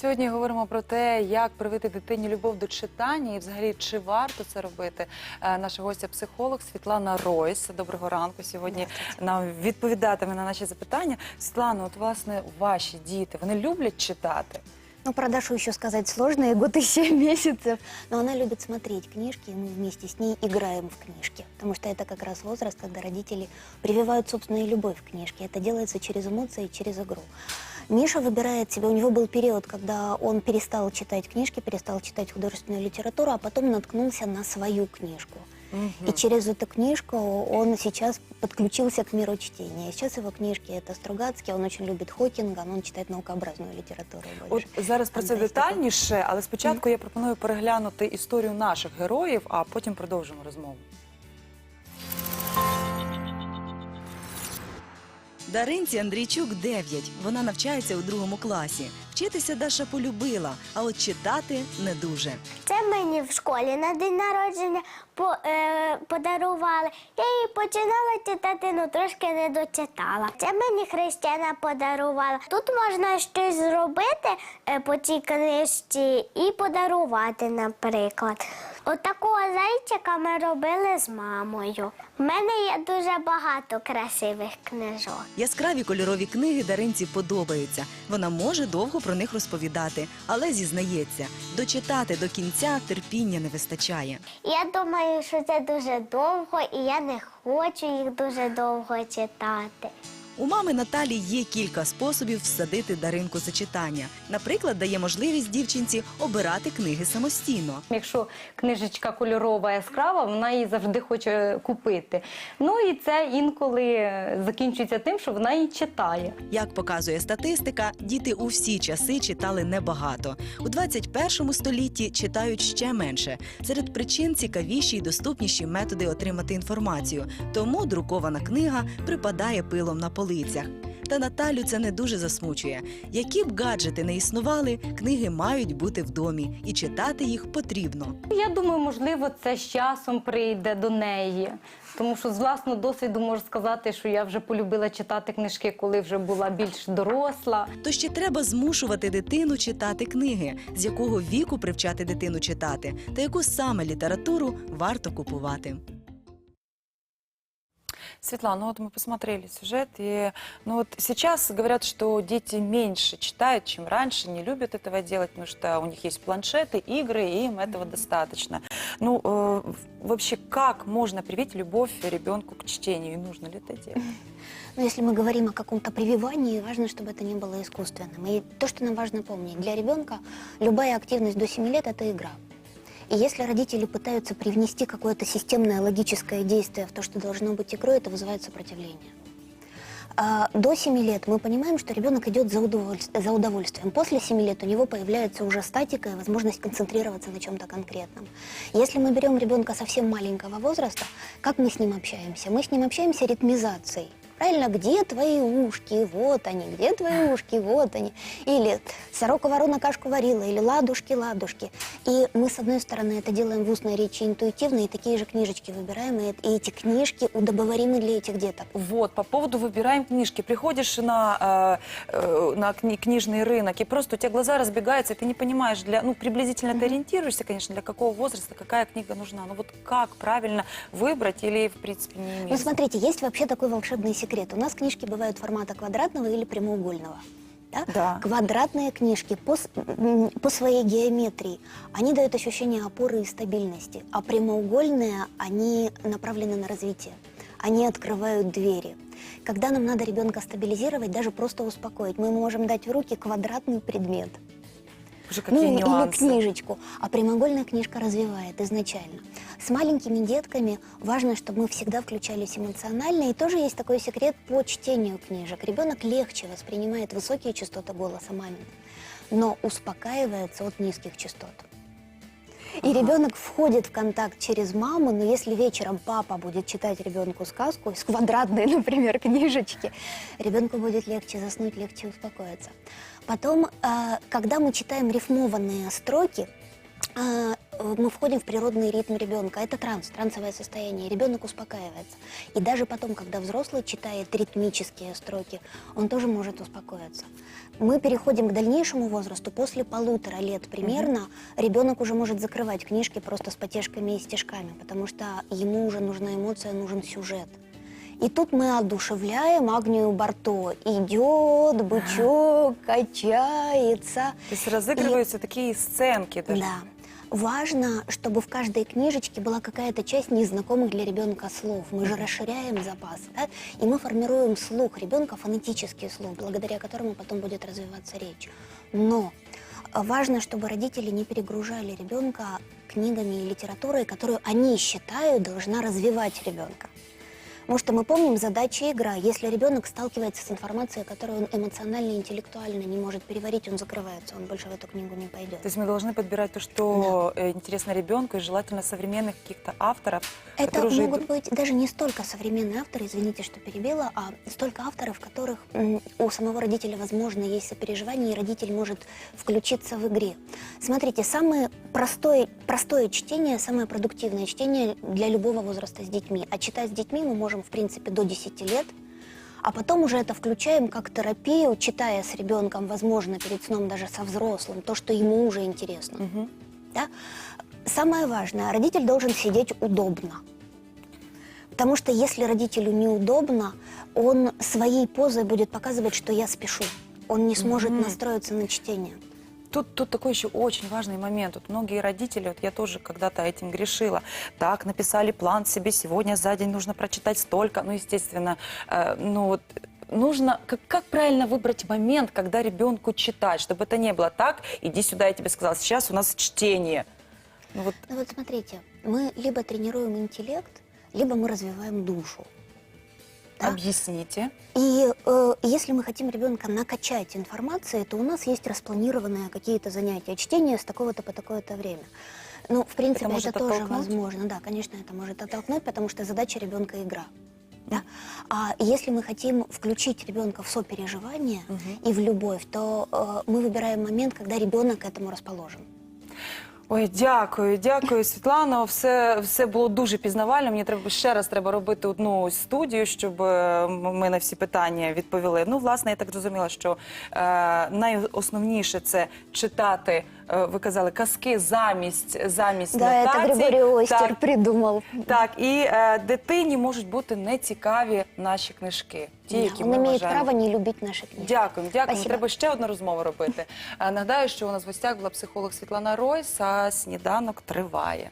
Сьогодні говоримо про те, як привити дитині любов до читання і взагалі чи варто це робити. Е, Наша гостя психолог Світлана Ройс. Доброго ранку. Сьогодні нам відповідатиме на наші запитання. Світлана, от власне ваші діти вони люблять читати. Ну, про Дашу еще сказать сложно, ей год и семь месяцев. Но она любит смотреть книжки, и мы вместе с ней играем в книжки. Потому что это как раз возраст, когда родители прививают собственную любовь к книжке. Это делается через эмоции и через игру. Миша выбирает себе, у него был период, когда он перестал читать книжки, перестал читать художественную литературу, а потом наткнулся на свою книжку. И через эту книжку он сейчас подключился к миру чтения. И сейчас его книжки это Стругацкий, он очень любит Хокинга, но он читает наукообразную литературу От больше. зараз про це Фантастика. детальніше, але спочатку я пропоную переглянути історію наших героїв, а потім продовжимо розмову. Даринці Андрійчук 9. Вона навчається у другому класі. Вчитися Даша полюбила, а от читати не дуже. Це мені в школі на день народження е, подарували. Я її починала читати, ну трошки не дочитала. Це мені Христина подарувала. Тут можна щось зробити е, по цій книжці і подарувати, наприклад. От такого зайчика ми робили з мамою. У мене є дуже багато красивих книжок. Яскраві кольорові книги Даринці подобаються. Вона може довго про них розповідати, але зізнається, дочитати до кінця терпіння не вистачає. Я думаю, що це дуже довго, і я не хочу їх дуже довго читати. У мами Наталі є кілька способів всадити Даринку за читання. Наприклад, дає можливість дівчинці обирати книги самостійно. Якщо книжечка кольорова яскрава, вона її завжди хоче купити. Ну і це інколи закінчується тим, що вона її читає. Як показує статистика, діти у всі часи читали небагато. У 21 столітті читають ще менше. Серед причин цікавіші й доступніші методи отримати інформацію. Тому друкована книга припадає пилом на полицях. Та Наталю це не дуже засмучує. Які б гаджети не існували, книги мають бути в домі, і читати їх потрібно. Я думаю, можливо, це з часом прийде до неї. Тому що з власного досвіду можу сказати, що я вже полюбила читати книжки, коли вже була більш доросла. То ще треба змушувати дитину читати книги, з якого віку привчати дитину читати, та яку саме літературу варто купувати. Светлана, ну вот мы посмотрели сюжет, и ну вот сейчас говорят, что дети меньше читают, чем раньше, не любят этого делать, потому что у них есть планшеты, игры, и им этого достаточно. Ну, э, вообще, как можно привить любовь ребенку к чтению, и нужно ли это делать? Но если мы говорим о каком-то прививании, важно, чтобы это не было искусственным. И то, что нам важно помнить, для ребенка любая активность до 7 лет – это игра. И если родители пытаются привнести какое-то системное логическое действие в то, что должно быть игрой, это вызывает сопротивление. А, До 7 лет мы понимаем, что ребенок идет за, удовольс- за удовольствием. После 7 лет у него появляется уже статика и возможность концентрироваться на чем-то конкретном. Если мы берем ребенка совсем маленького возраста, как мы с ним общаемся? Мы с ним общаемся ритмизацией. Правильно, где твои ушки? Вот они. Где твои ушки? Вот они. Или сорока ворона кашку варила, или ладушки, ладушки. И мы, с одной стороны, это делаем в устной речи интуитивно, и такие же книжечки выбираем, и, эти книжки удобоваримы для этих деток. Вот, по поводу выбираем книжки. Приходишь на, э, э, на кни- книжный рынок, и просто у тебя глаза разбегаются, и ты не понимаешь, для, ну, приблизительно ты ориентируешься, конечно, для какого возраста, какая книга нужна. Но вот как правильно выбрать или, в принципе, не имеет Ну, смотрите, есть вообще такой волшебный секрет. У нас книжки бывают формата квадратного или прямоугольного. Да? Да. Квадратные книжки по, по своей геометрии, они дают ощущение опоры и стабильности, а прямоугольные, они направлены на развитие. Они открывают двери. Когда нам надо ребенка стабилизировать, даже просто успокоить, мы можем дать в руки квадратный предмет. Уже какие ну, или нюансы. книжечку. А прямоугольная книжка развивает изначально. С маленькими детками важно, чтобы мы всегда включались эмоционально. И тоже есть такой секрет по чтению книжек. Ребенок легче воспринимает высокие частоты голоса мамы, но успокаивается от низких частот. И ребенок входит в контакт через маму, но если вечером папа будет читать ребенку сказку из квадратной, например, книжечки, ребенку будет легче заснуть, легче успокоиться. Потом, э, когда мы читаем рифмованные строки, э, мы входим в природный ритм ребенка. Это транс, трансовое состояние. Ребенок успокаивается. И даже потом, когда взрослый читает ритмические строки, он тоже может успокоиться. Мы переходим к дальнейшему возрасту. После полутора лет примерно ребенок уже может закрывать книжки просто с потешками и стежками, потому что ему уже нужна эмоция, нужен сюжет. И тут мы одушевляем Агнию Барто. Идет, бычок, качается. То есть разыгрываются такие сценки даже. Да. Важно, чтобы в каждой книжечке была какая-то часть незнакомых для ребенка слов. Мы же расширяем запас, да? и мы формируем слух ребенка, фонетический слух, благодаря которому потом будет развиваться речь. Но важно, чтобы родители не перегружали ребенка книгами и литературой, которую они считают должна развивать ребенка. Потому что мы помним задачи игра. Если ребенок сталкивается с информацией, которую он эмоционально и интеллектуально не может переварить, он закрывается, он больше в эту книгу не пойдет. То есть мы должны подбирать то, что э, интересно ребенку, и желательно современных каких-то авторов, Это уже могут идут- быть даже не столько современные авторы, извините, что перебила, а столько авторов, которых у самого родителя, возможно, есть сопереживание, и родитель может включиться в игре. Смотрите, самое простое, простое чтение, самое продуктивное чтение для любого возраста с детьми. А читать с детьми мы можем, в принципе, до 10 лет. А потом уже это включаем как терапию, читая с ребенком, возможно, перед сном даже со взрослым, то, что ему уже интересно. Мгм. Да? Самое важное, родитель должен сидеть удобно. Потому что если родителю неудобно, он своей позой будет показывать, что я спешу. Он не сможет Мгм. настроиться на чтение. Тут, тут такой еще очень важный момент. Вот многие родители, вот я тоже когда-то этим грешила. Так, написали план себе, сегодня за день нужно прочитать столько. Ну, естественно, э, ну вот нужно, как, как правильно выбрать момент, когда ребенку читать, чтобы это не было так, иди сюда, я тебе сказала, сейчас у нас чтение. Ну вот Ну вот смотрите, мы либо тренируем интеллект, либо мы развиваем душу. Да? объясните. И э, если мы хотим ребенка накачать информацией, то у нас есть распланированные какие-то занятия. Чтение с такого-то по такое-то время. Ну, в принципе, это, может тоже оттолкнуть? возможно. Да, конечно, это может оттолкнуть, потому что задача ребенка игра. Да? А если мы хотим включить ребенка в сопереживание и в любовь, то э, мы выбираем момент, когда ребенок к этому расположен. Ой, дякую, дякую, Світлано. Все, все було дуже пізнавально. Мені треба ще раз треба робити одну студію, щоб е, ми на всі питання відповіли. Ну, власне, я так зрозуміла, що е, найосновніше це читати. Е, ви казали казки замість замість Да, это нотацій. Григорий Остер Так, придумал. так, і е, дитині можуть бути нецікаві наші книжки. Ті, які он ми имеет вважаємо. право не любить наши книги. Дякую, дякую. Спасибо. Треба ще одну розмову робити. Е, Нагадаю, що у нас в гостях була психолог Світлана Ройс, а сніданок триває.